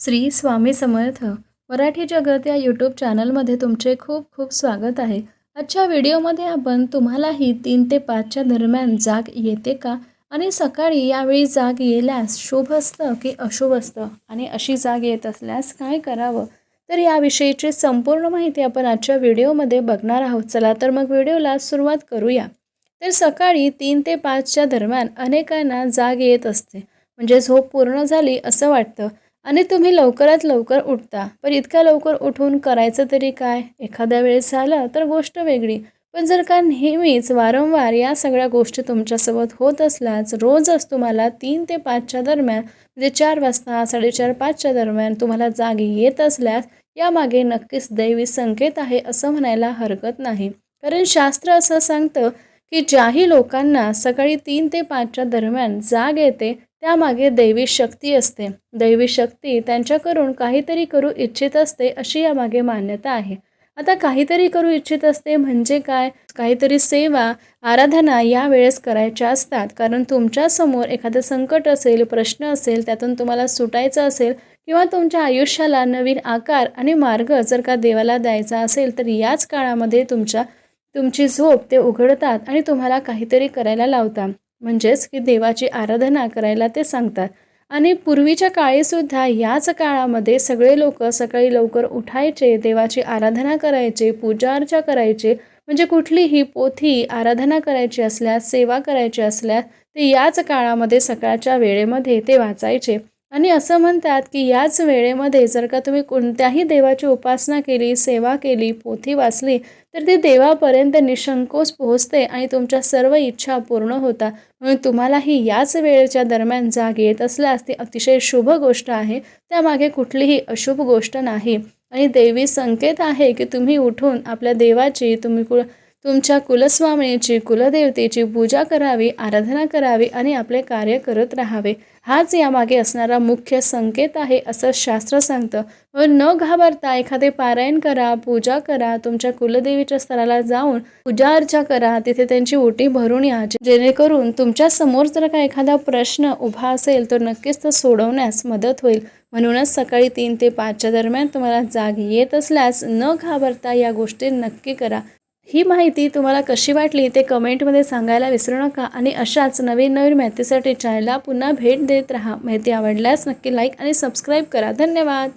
श्री स्वामी समर्थ. मराठी जगत या यूट्यूब चॅनलमध्ये तुमचे खूप खूप स्वागत आहे. आजच्या व्हिडिओमध्ये आपण तुम्हालाही तीन ते पाचच्या दरम्यान जाग येते का? आणि सकाळी यावेळी जाग येल्यास शुभ असतं की अशुभ असतं? आणि अशी जाग येत असल्यास काय करावं? तर याविषयीची संपूर्ण माहिती आपण आजच्या व्हिडिओमध्ये बघणार आहोत. चला तर मग व्हिडिओला सुरुवात करूया. तर सकाळी तीन ते पाचच्या दरम्यान अनेकांना जाग येत असते. म्हणजे झोप पूर्ण झाली असं वाटतं. आणि तुम्ही लवकरात लवकर उठता. पण इतक्या लवकर उठून करायचं तरी काय? एखाद्या वेळेस झालं तर गोष्ट वेगळी. पण जर का नेहमीच वारंवार या सगळ्या गोष्टी तुमच्यासोबत होत असल्यास रोजच तुम्हाला तीन ते पाचच्या दरम्यान म्हणजे चार वाजता साडेचार पाचच्या दरम्यान तुम्हाला जागी येत असल्यास यामागे नक्कीच दैवी संकेत आहे असं म्हणायला हरकत नाही. कारण शास्त्र असं सांगतं की ज्याही लोकांना सकाळी तीन ते पाचच्या दरम्यान जाग येते त्यामागे दैवी शक्ती असते. दैवी शक्ती त्यांच्याकडून काहीतरी करू इच्छित असते अशी यामागे मान्यता आहे. आता काहीतरी करू इच्छित असते म्हणजे काय? काहीतरी सेवा आराधना या वेळेस करायच्या असतात. कारण तुमच्यासमोर एखादं संकट असेल प्रश्न असेल त्यातून तुम्हाला सुटायचं असेल किंवा तुमच्या आयुष्याला नवीन आकार आणि मार्ग जर का देवाला द्यायचा असेल तर याच काळामध्ये तुमच्या तुमची झोप ते उघडतात आणि तुम्हाला काहीतरी करायला लावतात. म्हणजेच की देवाची आराधना करायला ते सांगतात. आणि पूर्वीच्या काळीसुद्धा याच काळामध्ये सगळे लोक सकाळी लवकर उठायचे देवाची आराधना करायचे पूजा अर्चा करायचे. म्हणजे कुठलीही पोथी आराधना करायची असल्यास सेवा करायची असल्यास ते याच काळामध्ये सकाळच्या वेळेमध्ये ते वाचायचे. आणि असं म्हणतात की याच वेळेमध्ये जर का तुम्ही कोणत्याही देवाची उपासना केली सेवा केली पोथी वाचली तर ती देवापर्यंत निशंकोच पोहोचते आणि तुमच्या सर्व इच्छा पूर्ण होतात म्हणून तुम्हालाही याच वेळेच्या दरम्यान जाग येत असल्यास ती अतिशय शुभ गोष्ट आहे. त्यामागे कुठलीही अशुभ गोष्ट नाही. आणि देवी संकेत आहे की तुम्ही उठून आपल्या देवाची तुम्ही कु तुमच्या कुलस्वामिनीची कुलदेवतेची पूजा करावी आराधना करावी आणि आपले कार्य करत राहावे. हाच यामागे असणारा मुख्य संकेत आहे असं शास्त्र सांगतं. व न घाबरता एखादे पारायण करा पूजा करा तुमच्या कुलदेवीच्या स्थळाला जाऊन पूजा अर्चा करा तिथे त्यांची ओटी भरून या. जेणेकरून तुमच्यासमोर जर का एखादा प्रश्न उभा असेल तर नक्कीच तो सोडवण्यास मदत होईल. म्हणूनच सकाळी तीन ते पाचच्या दरम्यान तुम्हाला जाग येत असल्यास न घाबरता या गोष्टी नक्की करा. ही माहिती तुम्हाला कशी वाटली ते कमेंटमध्ये सांगायला विसरू नका आणि अशाच नवीन नवीन माहितीसाठी चॅनलला पुन्हा भेट देत राहा. माहिती आवडल्यास नक्की लाईक आणि सबस्क्राईब करा. धन्यवाद.